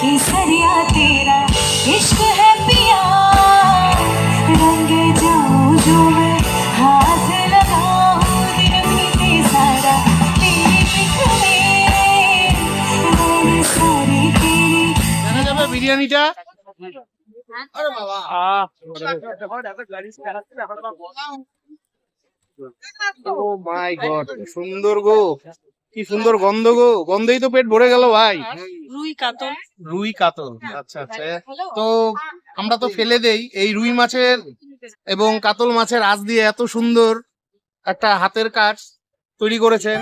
केसरिया तेरा इश्क है पिया रंग जाऊं जो मैं हाथ लगाऊं दिन बीते सारा तेरी पिक में और सारी तेरी দেখা যাবে বিরিয়ানিটা আহ, ও মাই গড সুন্দর গো কি সুন্দর গন্ধ গো গন্ধেই তো পেট ভরে গেল ভাই। রুই কাতল। রুই কাতল। আচ্ছা আচ্ছা। তো আমরা তো ফেলে দেই এই রুই মাছের এবং কাতল মাছের আঁশ দিয়ে এত সুন্দর একটা হাতের কাজ তৈরি করেছেন।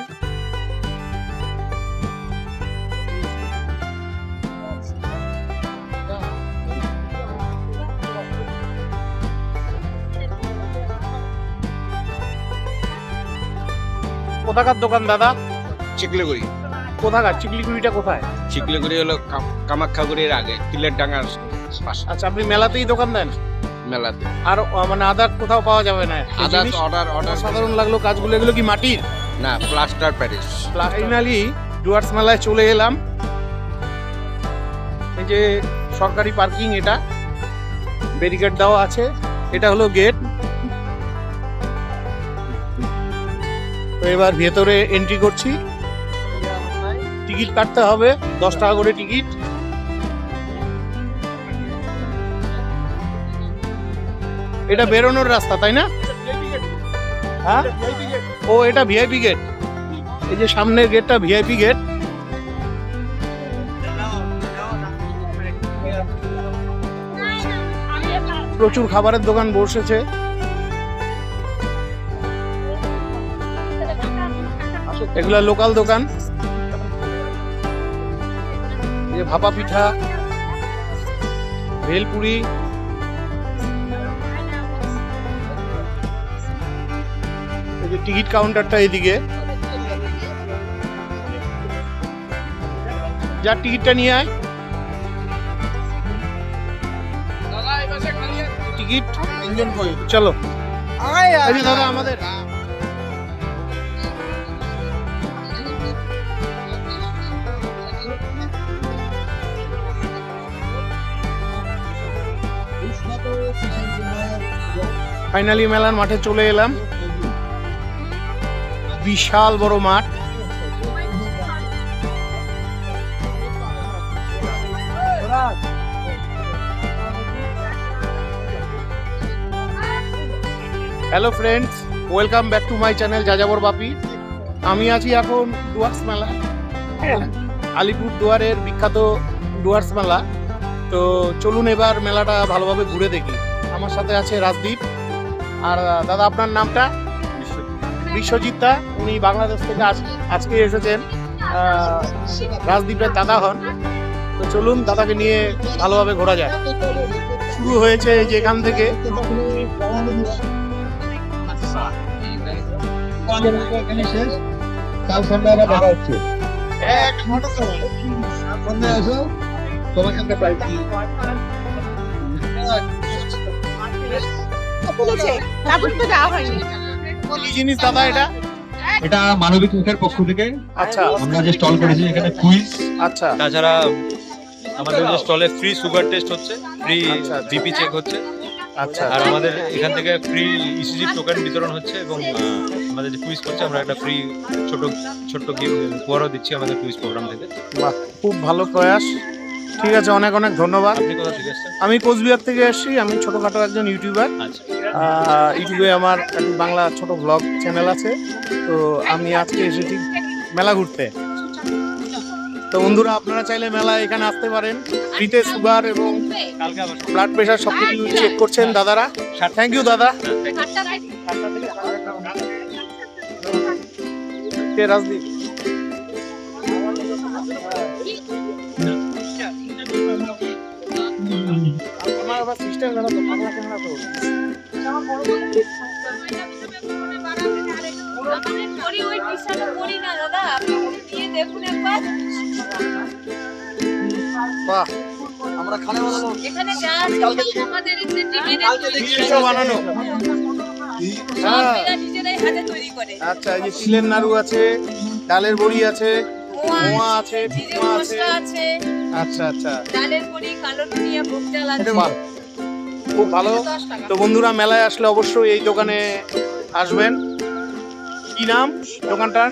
কোথাকার দোকান দাদা? চিকলেগুড়ি। কোথাকার? চিকলিগুড়িটা কোথায়? চিকলেগুড়ি হলো কাম- কামাখ্যাগুড়ির আগে তিলের ডাঙ্গার পাশে। আচ্ছা আপনি মেলাতেই দোকান দেন? মেলাতে। আর মানে আদার কোথাও পাওয়া যাবে না? আদার্স অর্ডার অর্ডার সাধারণ লাগল কাজগুলো। এগুলো কি মাটির? না প্লাস্টার প্যারিস। ফাইনালি ডুয়ার্স মেলায় চলে এলাম। এই যে সরকারি পার্কিং এটা ব্যারিকেড দেওয়া আছে। এটা হলো গেট। তো এবার ভেতরে এন্ট্রি করছি। টিকিট কাটতে হবে, দশ টাকা করে টিকিট। এটা বেরোনোর রাস্তা, তাই না? হ্যাঁ? ও, এটা ভিআইপি গেট। এই যে সামনের গেটটা ভিআইপি গেট। প্রচুর খাবারের দোকান বসেছে। এগুলা লোকাল দোকান। যে ভাপা পিঠা ভেলপুরি। এই যে টিকিট কাউন্টারটা এদিকে। যার টিকিটটা নিয়ে আয়। টিকিট। ইঞ্জন কই চলো দাদা আমাদের। ফাইনালি মেলার মাঠে চলে এলাম। বিশাল বড় মাঠ। Hello friends welcome back to my channel যাযাবর বাপি আমি আছি এখন ডুয়ার্স মেলা। আলিপুর দুয়ারের বিখ্যাত ডুয়ার্স মেলা। তো চলুন এবার মেলাটা ভালোভাবে ঘুরে দেখি। আমার সাথে আছে রাজদীপ। আর দাদা আপনার নামটা? বিশ্বজিৎ। দা উনি বাংলাদেশ থেকে আজ আজকে এসেছেন। রাজদীপের দাদা হন। তো চলুন দাদাকে নিয়ে ভালোভাবে ঘোরা যায় শুরু হয়েছে এই যে এখান থেকে কাল কি জিনিস দাদা এটা? এটা মানবিক মুখের পক্ষ থেকে। আচ্ছা। আমরা যে স্টল করেছি এখানে কুইজ আচ্ছা। তাছাড়া আমাদের যে স্টলে ফ্রি সুগার টেস্ট হচ্ছে ফ্রি আচ্ছা। বিপি চেক হচ্ছে। আচ্ছা। আর আমাদের এখান থেকে ফ্রি ইসিজি টোকেন বিতরণ হচ্ছে এবং আমাদের যে কুইজ করছে আমরা একটা ফ্রি ছোট উপহারও দিচ্ছি আমাদের কুইজ প্রোগ্রাম থেকে। বাহ খুব ভালো প্রয়াস। ঠিক আছে অনেক অনেক ধন্যবাদ। আমি কোচবিহার থেকে এসেছি আমি ছোটখাটো একজন ইউটিউবার। আচ্ছা। ইউটিউবে আমার একটি বাংলা ছোট ব্লগ চ্যানেল আছে। তো আমি আজকে এসেছি মেলা ঘুরতে। তো বন্ধুরা আপনারা চাইলে মেলা এখানে আসতে পারেন। ফ্রিতে সুগার এবং ব্লাড প্রেশার সব কিছু চেক করছেন দাদারা। থ্যাংক ইউ দাদা। রাজদীপ? আমার আবার সিস্টেম জানা তো বাংলা ক্যামেরা তো আমাদের করি ওই টিশার্ট করি না দাদা আপনি দিয়ে দেখুন একবার বাহ এখানে যা আছে আমাদের যে নিজস্ব বানানো আচ্ছা এই যে তিলের নাড়ু আছে ডালের বড়ি আছে মোয়া আছে মোয়া আছে। আচ্ছা আচ্ছা। ডালের বড়ি কালো নুনিয়া ভোগ চাল আছে। খুব ভালো। তো বন্ধুরা মেলায় আসলে অবশ্যই এই দোকানে আসবেন। কি নাম দোকানটার?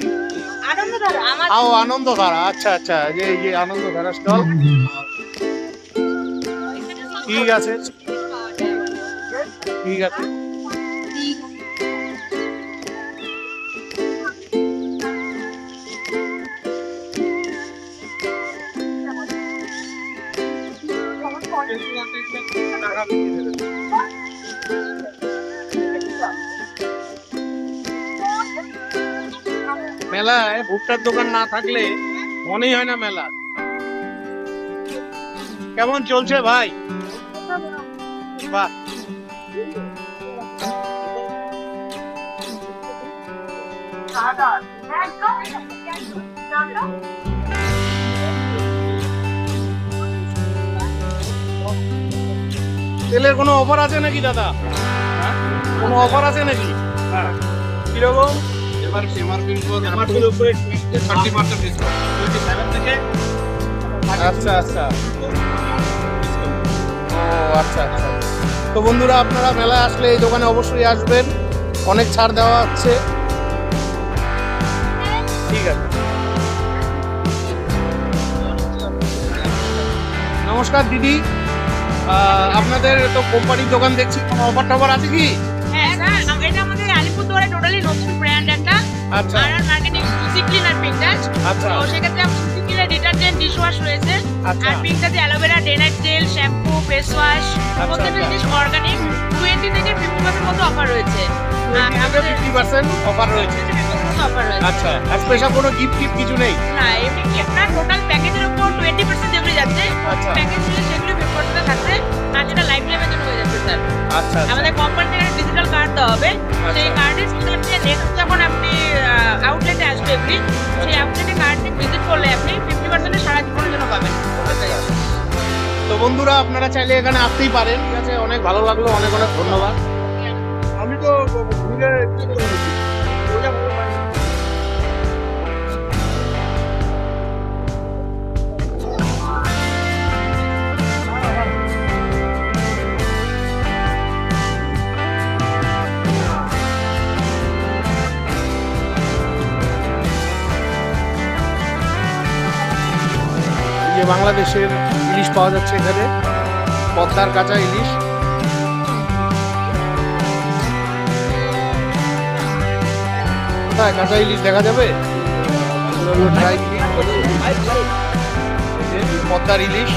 আও আনন্দধারা। আচ্ছা আচ্ছা। যে যে আনন্দধারা স্টল। ঠিক আছে। ঠিক আছে। মেলায় ভুট্টার দোকান না থাকলে মনেই হয় না মেলা। কেমন চলছে ভাই? বাহ তেলের কোনো অফার আছে নাকি দাদা? হ্যাঁ? কোনো অফার আছে নাকি? কীরকম? সেভেন থেকে আচ্ছা আচ্ছা। ও আচ্ছা আচ্ছা। তো বন্ধুরা, আপনারা মেলায় আসলে এই দোকানে অবশ্যই আসবেন। অনেক ছাড় দেওয়া হচ্ছে। ঠিক আছে। নমস্কার, দিদি। আপনাদের তো কোম্পানির দোকান দেখছি কোনো অফার টফার আছে কি? হ্যাঁ স্যার এটা আমাদের আলিপুরদুয়ারে টোটালি নতুন ব্র্যান্ড একটা। আচ্ছা। আর marketing Susi cleaner pink touch আচ্ছা। তো সেক্ষেত্রে Susi cleaner detergent dish wash রয়েছে। আচ্ছা। আর pink aloe vera day night gel shampoo face wash প্রত্যেকটা আচ্ছা। জিনিস অর্গানিক টোয়েন্টি থেকে ফিফটি পার্সেন্ট মতো অফার রয়েছে। আমাদের ফিফটি পার্সেন্ট অফার রয়েছে। আচ্ছা আর স্পেশাল কোনো গিফট টিফট কিছু নেই? না এমনি কি আপনার টোটাল প্যাকেজের উপর টোয়েন্টি পার্সেন্ট যেগুলি যাচ্ছে আচ্ছা। প্যাকেজ সেগুলো পার্সেন্ট থাকছে আর সেটা লাইফ টাইমের জন্য হয়ে যাচ্ছে স্যার আচ্ছা আচ্ছা। আমাদের কোম্পানি থেকে ডিজিটাল কার্ড দেওয়া হবে। সেই কার্ডের সাথে আপনি নেক্সট যখন আপনি আউটলেটে আসবে এভরি সেই আউটলেটে কার্ড নিয়ে ভিজিট করলে আপনি ফিফটি পার্সেন্টের সারা জীবনের জন্য পাবেন। তো বন্ধুরা আপনারা চাইলে এখানে আসতেই পারেন। ঠিক আছে? অনেক ভালো লাগল অনেক অনেক ধন্যবাদ। আমি তো এই যে বাংলাদেশের ইলিশ পাওয়া যাচ্ছে এখানে। পদ্মার কাঁচা ইলিশ। কোথায় কাঁচা ইলিশ দেখা যাবে? পদ্মার ইলিশ।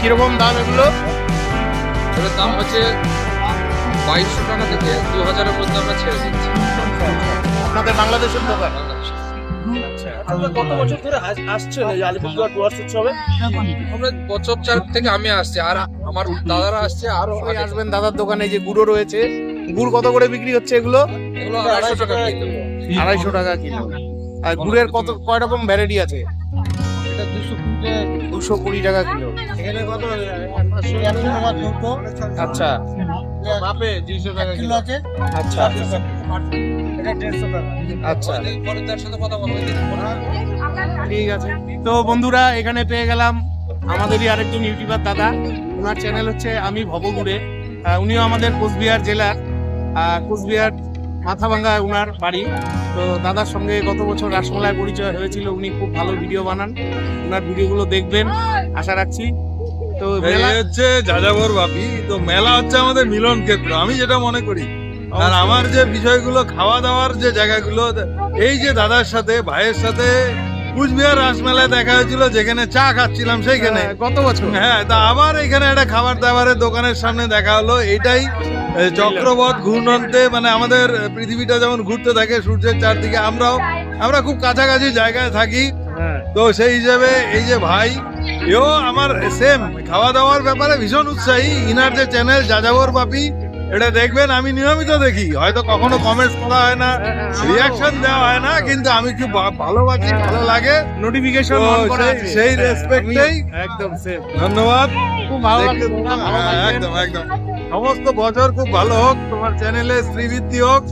কীরকম দাম এগুলো? এটার দাম হচ্ছে বাইশশো টাকা থেকে দু হাজারের মধ্যে আমরা ছেড়ে দিচ্ছি। আপনাদের বাংলাদেশের দোকান? কত বছর ধরে আসছেন এই আলিপুরদুয়ার ডুয়ার্স উৎসবে? আমরা বছর চার থেকে আমি আসছি আর আমার দাদারা আসছে আরও আসবেন দাদার দোকানে যে গুঁড়ো রয়েছে গুড় কত করে বিক্রি হচ্ছে এগুলো? এগুলো আড়াইশো টাকা কিলো। আড়াইশো টাকা কিলো। আর গুড়ের কত কয় রকম ভ্যারাইটি আছে? এটা দুশো কুড়ি। দুশো কুড়ি টাকা কিলো। এখানে কত আচ্ছা। টাকা কিলো আছে? আচ্ছা আচ্ছা। ঠিক আছে। তো বন্ধুরা এখানে পেয়ে গেলাম আমাদেরই আরেকজন ইউটিউবার দাদা। ওনার চ্যানেল হচ্ছে আমি ভবগুড়ে উনিও আমাদের কোচবিহার জেলার। কোচবিহার মাথাভাঙ্গা উনার বাড়ি। তো দাদার সঙ্গে গত বছর রাসমলায় পরিচয় হয়েছিল। উনি খুব ভালো ভিডিও বানান। ওনার ভিডিওগুলো দেখবেন। আশা রাখছি। তো মেলা হচ্ছে যাযাবর বাপি তো মেলা হচ্ছে আমাদের মিলন ক্ষেত্র। আমি যেটা মনে করি আর আমার যে বিষয়গুলো খাওয়া দাওয়ার যে জায়গাগুলো এই যে দাদার সাথে ভাইয়ের সাথে কুচবিহার রাসমেলায় দেখা হয়েছিল যেখানে চা খাচ্ছিলাম সেইখানে। আহ, গত বছর। হ্যাঁ তা আবার এখানে একটা খাবার দাবারের দোকানের সামনে দেখা হলো। এটাই চক্রবত ঘূর্ণন্তে মানে আমাদের পৃথিবীটা যেমন ঘুরতে থাকে সূর্যের চারদিকে আমরাও আমরা খুব কাছাকাছি জায়গায় থাকি। হ্যাঁ। তো সেই হিসাবে এই যে ভাই এও আমার সেম খাওয়া দাওয়ার ব্যাপারে ভীষণ উৎসাহী। ইনার যে চ্যানেল যাযাবর বাপি এটা দেখবেন আমি নিয়মিত দেখি। হয়তো কখনো কমেন্টস করা হয় না রিয়াকশন দেওয়া হয় না কিন্তু আমি খুব ভালোবাসি ভালো লাগে। নোটিফিকেশন অন করা সেই- সেই হ্যাঁ, একদম সেম ধন্যবাদ। খুব ভালো হ্যাঁ। একদম একদম। সমস্ত বছর খুব ভালো হোক তোমার চ্যানেলে শ্রীবৃদ্ধি হোক।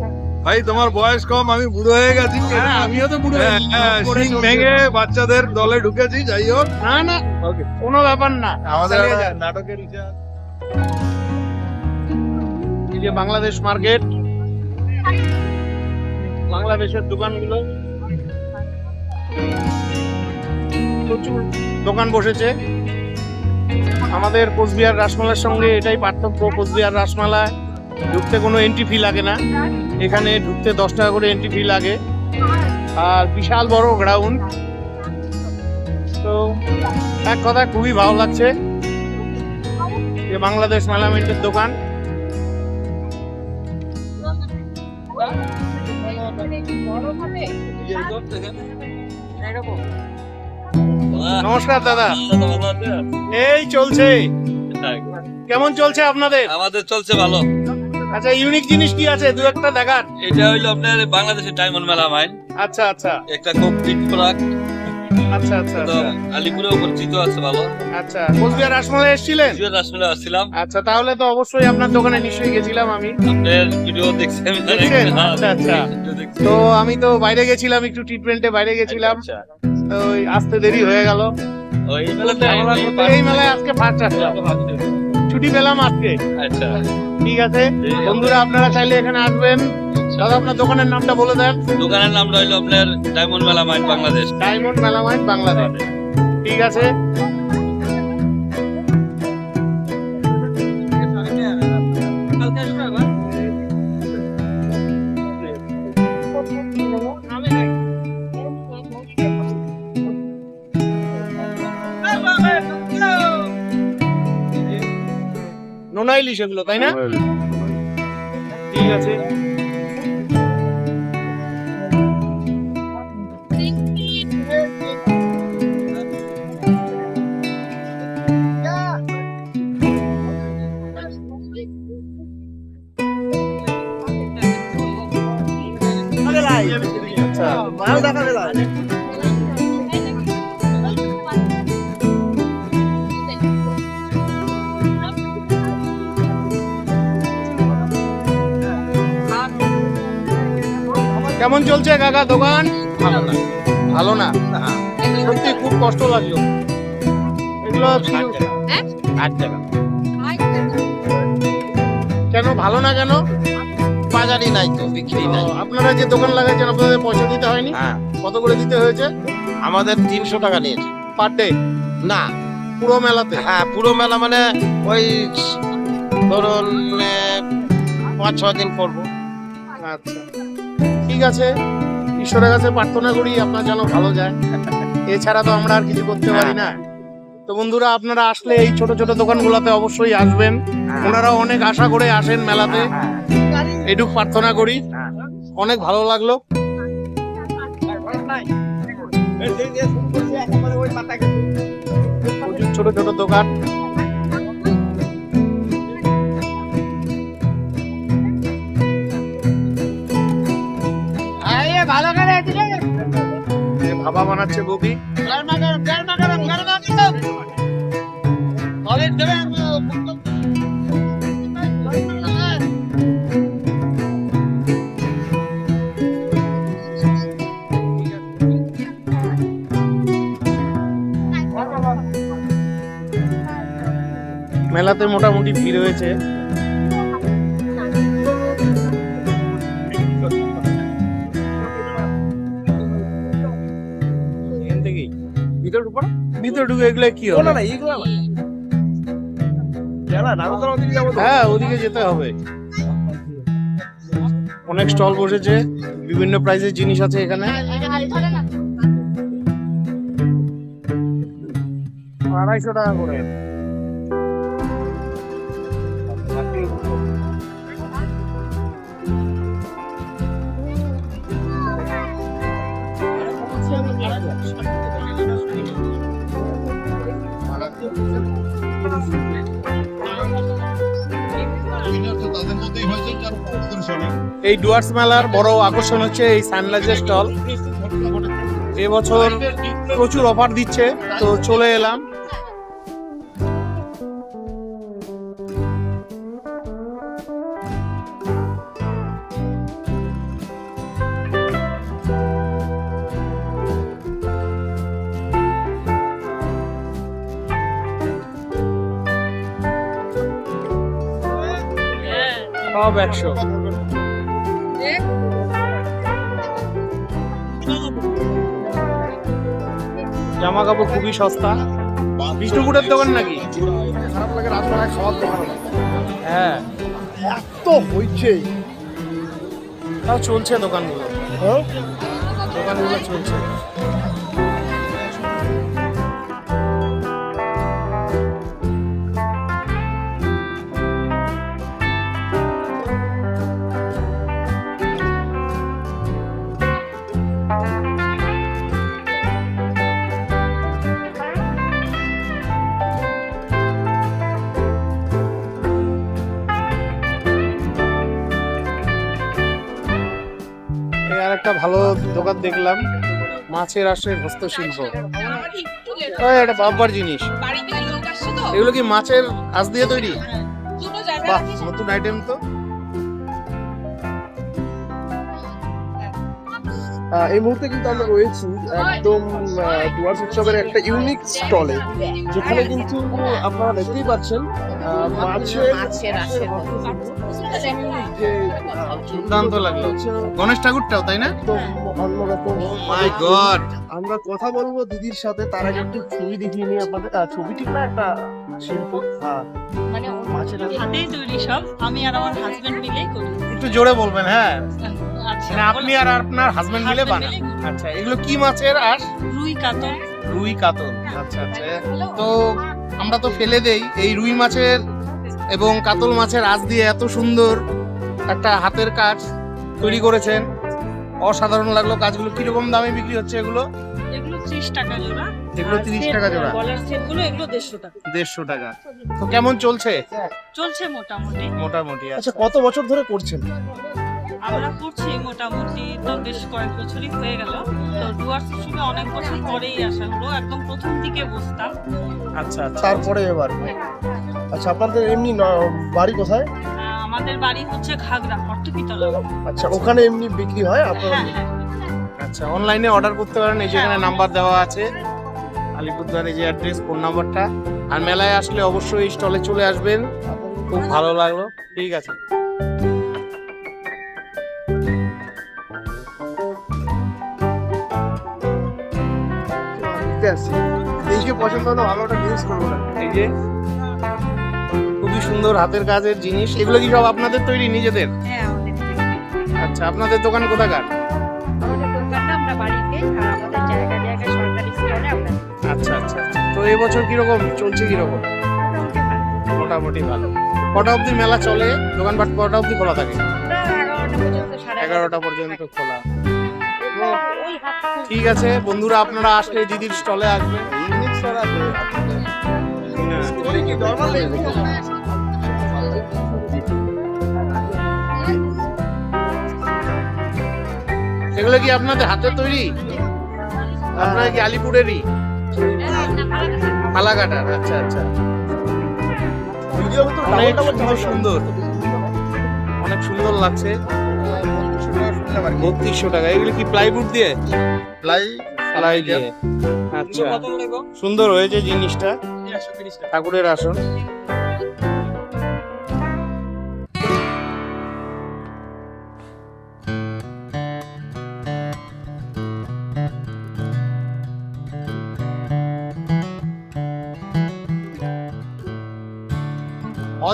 ভাই তোমার বয়স কম আমি বুড়ো হয়ে গেছি। হ্যাঁ আমিও তো বুড়ো করে ভেঙে বাচ্চাদের দলে ঢুকেছি যাই হোক। না না কোনো ব্যাপার না। আমাদের। নাটকের ইতিহাস যে বাংলাদেশ মার্কেট, বাংলাদেশের দোকানগুলো। প্রচুর দোকান বসেছে। আমাদের কোচবিহার রাসমালার সঙ্গে এটাই পার্থক্য, কোচবিহার রাসমালা ঢুকতে কোনো এন্ট্রি ফি লাগে না। এখানে ঢুকতে দশ টাকা করে এন্ট্রি ফি লাগে। আর বিশাল বড় গ্রাউন্ড তো এক কথা খুবই ভালো লাগছে যে বাংলাদেশ মেলামেন্টের দোকান। নমস্কার দাদা। এই চলছে। কেমন চলছে আপনাদের? আমাদের চলছে ভালো। আচ্ছা ইউনিক জিনিস কি আছে? দু একটা দেখার এটা হইল আপনার বাংলাদেশের ডায়মন্ড মেলা মাইন আচ্ছা আচ্ছা। একটা খুব প্রোডাক্ট আচ্ছা আচ্ছা তো আচ্ছা পরিচিত আছে ভালো। আচ্ছা কোচবিহার রাসমলে এসেছিলেন? আসলে আসছিলাম। আচ্ছা তাহলে তো অবশ্যই আপনার দোকানে নিশ্চয়ই গেছিলাম আমি। আপনার ভিডিও দেখছেন? দেখছেন? আচ্ছা, আচ্ছা। তো আমি তো বাইরে গেছিলাম একটু ট্রিটমেন্টে বাইরে গেছিলাম। আচ্ছা। তো ওই আসতে দেরি হয়ে গেল। ওই মেলাতে আমরা এই মেলায় আজকে ফার্স্ট আসলাম। ছুটি পেলাম আজকে। আচ্ছা। ঠিক আছে। বন্ধুরা আপনারা চাইলে এখানে আসবেন। দাদা আপনার দোকানের নামটা বলে দেন। দোকানের নামটা হইল আপনার diamond melamine Bangladesh diamond melamine Bangladesh ঠিক আছে? নোনাইলি সেগুলো তাই না? ঠিক আছে। চলছে কাকা দোকান? ভালো না। ভালো না। সত্যি খুব কষ্ট লাগল। এগুলো কি- কেন ভালো না কেন? বাজারই নাই তো। বিক্রি নাই। আপনারা যে দোকান লাগাইছেন আপনাদের পয়সা দিতে হয়নি? হ্যাঁ। কত করে দিতে হয়েছে? আমাদের তিনশো টাকা নিয়েছে। Per day? না। পুরো মেলাতে? হ্যাঁ পুরো মেলা মানে ওই ধরুন পাঁচ ছ দিন করব। আচ্ছা। ঠিক আছে। ঈশ্বরের কাছে প্রার্থনা করি আপনার যেন ভালো যায়। এছাড়া তো আমরা আর কিছু করতে পারি না। তো বন্ধুরা আপনারা আসলে এই ছোট ছোট দোকানগুলোতে অবশ্যই আসবেন। ওনারা অনেক আশা করে আসেন মেলাতে। এটুক প্রার্থনা করি। অনেক ভালো লাগল। ছোট ছোট দোকান। এ ভাবা বানাচ্ছে বৌদি। মেলাতে মোটামুটি ভিড় হয়েছে। ভিতরে ঢুকে এগুলো কি হবে? না তো? হ্যাঁ ওদিকে যেতে হবে। অনেক স্টল বসেছে বিভিন্ন প্রাইসের জিনিস আছে এখানে। আড়াইশো টাকা করে। এই ডুয়ার্স মেলার বড় আকর্ষণ হচ্ছে এই সানরাইজের স্টল। এবছর প্রচুর অফার দিচ্ছে, তো চলে এলাম। সব একশো। জামা কাপড় খুবই সস্তা। বিষ্ণুপুরের দোকান নাকি? খারাপ লাগে রাজবেলায় খাওয়ার দোকান হ্যাঁ। এত হইছে। তাও চলছে দোকানগুলো। হ্যাঁ? দোকানগুলো চলছে। দেখলাম মাছের আশের হস্তশিল্প। বাব্বার জিনিস। এগুলো কি মাছের আঁশ দিয়ে তৈরি? বাহ, নতুন আইটেম তো। এই মুহূর্তে কিন্তু আমরা রয়েছি একদম ডুয়ার্স উৎসবের একটা ইউনিক স্টলে যেখানে কিন্তু আপনারা দেখতেই পাচ্ছেন মাছের দুর্দান্ত লাগল। গণেশ ঠাকুরটাও তাই না? অন্যরকম মাই গড। আমরা কথা বলব দিদির সাথে তার আগে একটু ছবি দেখিয়ে নিই আপনাদের। আহ, ছবি ঠিক না একটা শিল্প? হ্যাঁ। মানে হাতেই তৈরি সব। আমি আর আমার হাজবেন্ড মিলেই করি। একটু জোরে বলবেন হ্যাঁ। আচ্ছা মানে আপনি আর আপনার হাজবেন্ড মিলে বানান। আচ্ছা এগুলো কি মাছের আঁশ? রুই কাতল। রুই কাতল। আচ্ছা আচ্ছা। তো আমরা তো ফেলে দেই এই রুই মাছের এবং কাতল মাছের আঁশ দিয়ে এত সুন্দর একটা হাতের কাজ তৈরি করেছেন। অসাধারণ লাগল কাজগুলো। কীরকম দামে বিক্রি হচ্ছে এগুলো? এগুলো ত্রিশ টাকা জোড়া। এগুলো আর 30 টাকা জোড়া। গলার সেটগুলো এগুলো দেড়শো টাকা। দেড়শো টাকা। তো কেমন চলছে? চলছে মোটামুটি। মোটামুটি আচ্ছা। কত বছর ধরে করছেন? আমরা করছি মোটামুটি তো বেশ কয়েক বছরই হয়ে গেল। তো ডুয়ার্স অনেক বছর পরেই আসা হলো। একদম প্রথম দিকে বসতাম। আচ্ছা আচ্ছা। তারপরে এবার? আচ্ছা আপনাদের এমনি ন- বাড়ি কোথায়? আমাদের বাড়ি হচ্ছে ঘাগরা অর্থকিতলা আচ্ছা ওখানে এমনি বিক্রি হয় আপনারা হ্যাঁ হ্যাঁ। আচ্ছা অনলাইনে অর্ডার করতে পারেন এই যেখানে নাম্বার দেওয়া আছে। আলিপুরদুয়ার এই যে অ্যাড্রেস ফোন নাম্বারটা আর মেলায় আসলে অবশ্যই স্টলে চলে আসবেন। খুব ভালো লাগল। ঠিক আছে। দেখতে আসছি দেখে পছন্দ হলো ভালো একটা জিনিস করব না। এই যে খুবই সুন্দর হাতের কাজের জিনিস। এগুলো কি সব আপনাদের তৈরি নিজেদের? হ্যাঁ আচ্ছা আপনাদের দোকান কোথাকার? আচ্ছা আচ্ছা আচ্ছা। তো এবছর কীরকম চলছে কীরকম? মোটামুটি ভালো। কটা অবধি মেলা চলে? দোকানপাট কটা অবধি খোলা থাকে? এগারোটা পর্যন্ত সাড়ে এগারোটা পর্যন্ত খোলা। ঠিক আছে বন্ধুরা আপনারা আসলে দিদির স্টলে আসবেন। এগুলো কি আপনাদের হাতে তৈরি? আপনারা কি আলিপুরেরই? ফালাকাটার আচ্ছা আচ্ছা। অনেক সুন্দর সুন্দর। অনেক সুন্দর লাগছে। বত্রিশশো টাকা। এগুলো কি প্লাইউড দিয়ে? প্লাই প্লাই দিয়ে। আচ্ছা। সুন্দর হয়েছে জিনিসটা। ঠাকুরের আসন।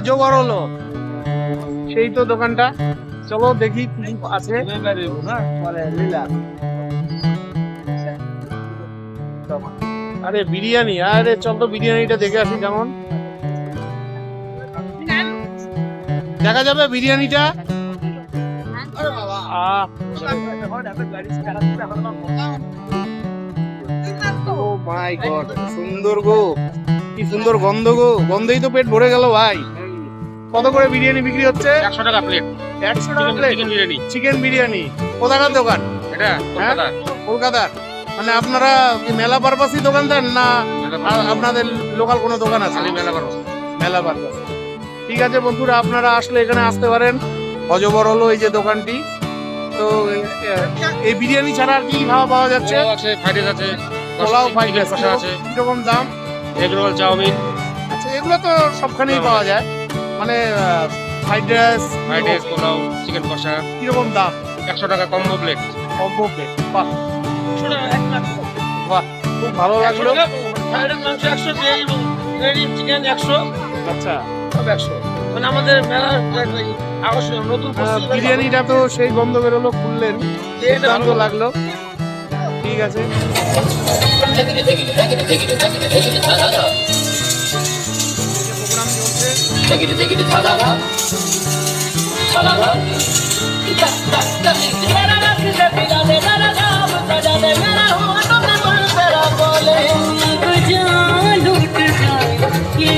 অজগর হলো সেই তো দোকানটা। চলো দেখি কি আছে। আরে বিরিয়ানি, আরে চল তো বিরিয়ানিটা দেখে আসি কেমন। দেখা যাবে বিরিয়ানিটা। মাই গড সুন্দর গো। কি সুন্দর গন্ধ গো। গন্ধেই তো পেট ভরে গেল ভাই। কত করে বিরিয়ানি বিক্রি হচ্ছে? একশো টাকা প্লেট একশো টাকা প্লেট বিরিয়ানি। চিকেন বিরিয়ানি। কোথাকার দোকান? এটা কলকাতা। কলকাতার। মানে আপনারা কি মেলা পারপাসই দোকান দেন না আপনাদের লোকাল কোনো দোকান আছে? মেলা করো মেলা পারপাস ঠিক আছে বন্ধুরা আপনারা আসলে এখানে আসতে পারেন। অজবর হলো এই যে দোকানটি। তো এই বিরিয়ানি ছাড়া আর কি খাওয়া পাওয়া যাচ্ছে? আছে ফ্রাইড রাইস আছে পোলাও ফ্রাইড চিকেন আছে। কীরকম দাম? Egg roll chow mein. আচ্ছা এগুলো তো সবখানেই পাওয়া যায়। মানে fried rice fried rice pulao chicken কষা কীরকম দাম একশো টাকা কম্বো প্লেট কম্বো প্লেট বাহ বাহ খুব ভালো লাগল ফ্রাইড মাংস একশো চিকেন একশো আচ্ছা সব একশো মানে আমাদের মেলার আকর্ষণ নতুন বিরিয়ানিটা তো সেই গন্ধ বেরোলো খুললেন দুর্দান্ত লাগল ঠিক আছে digity digity ta da da ta da da da da da mera na se bila le na na na ta da le mera ho to na bol tera bole kuch lute jaye ye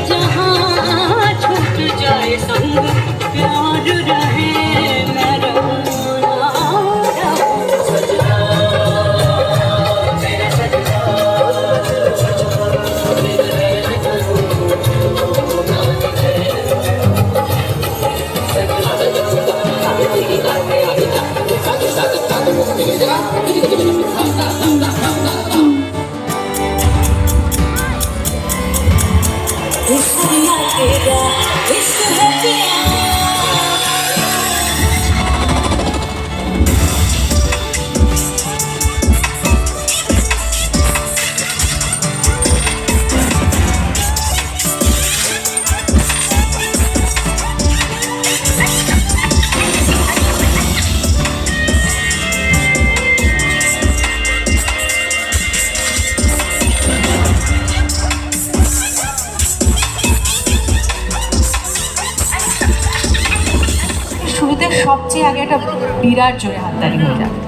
শুরুতে সবচেয়ে আগে একটা বিরাট জোরে হাততালি হয়ে যাবে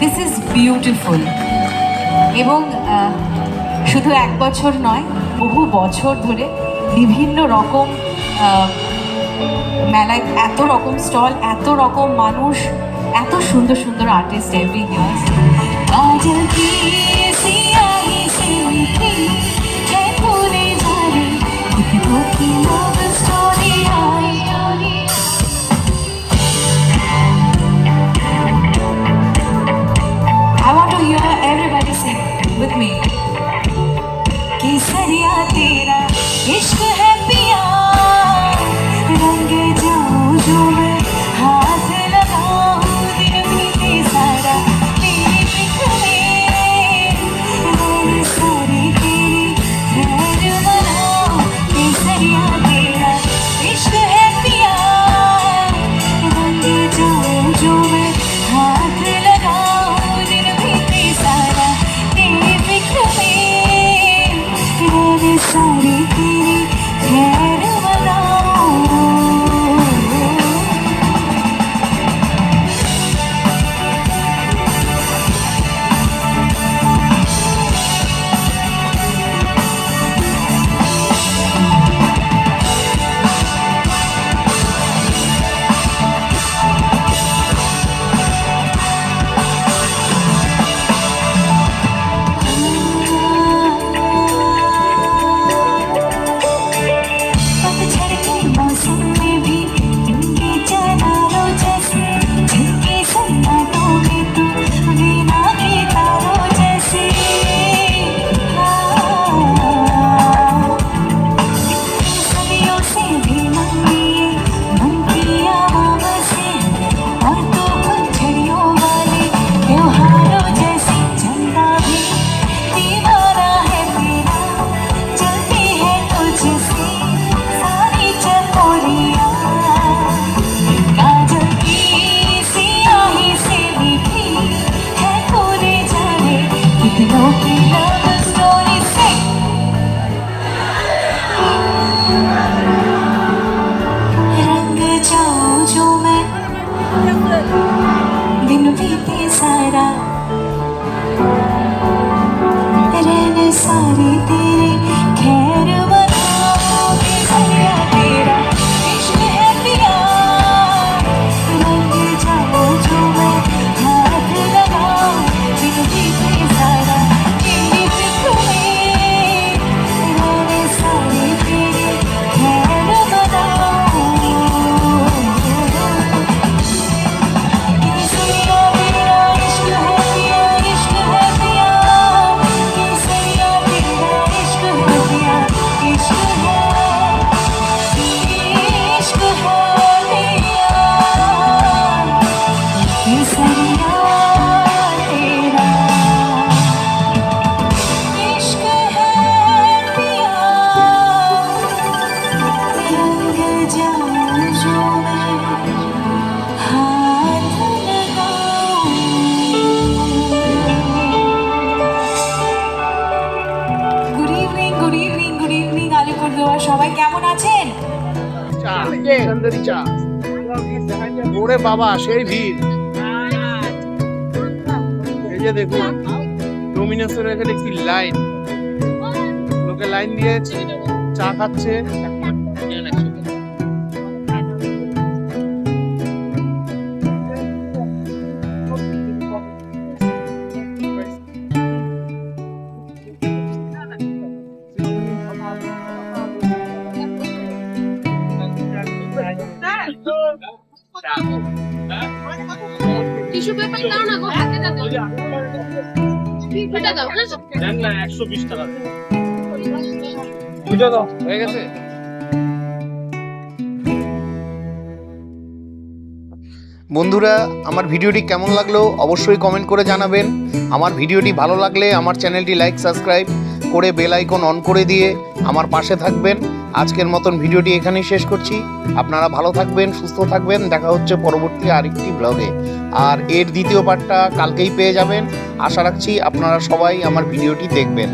this is beautiful এবং শুধু এক বছর নয়, বহু বছর ধরে বিভিন্ন রকম মেলায় এত রকম স্টল, এত রকম মানুষ, এত সুন্দর সুন্দর আর্টিস্ট এভরি ইয়ার बीते सारा रहने सारी तेरी বাবা, সেই ভিড়। এই যে দেখুন ডোমিনেশনের এখানে কি লাইন লোকে লাইন দিয়ে চা খাচ্ছে। টিস্যু পেপার দাও না গো হাতে দাও। এটা দাও হয়ে গেছে? বন্ধুরা আমার ভিডিওটি কেমন লাগল অবশ্যই কমেন্ট করে জানাবেন। আমার ভিডিওটি ভালো লাগলে আমার চ্যানেলটি লাইক সাবস্ক্রাইব করে বেল আইকন অন করে দিয়ে আমার পাশে থাকবেন। আজকের মতন ভিডিওটি এখানেই শেষ করছি। আপনারা ভালো থাকবেন, সুস্থ থাকবেন। দেখা হচ্ছে পরবর্তী আরেকটি ব্লগে আর এর দ্বিতীয় পার্টটা কালকেই পেয়ে যাবেন। আশা রাখছি আপনারা সবাই আমার ভিডিওটি দেখবেন।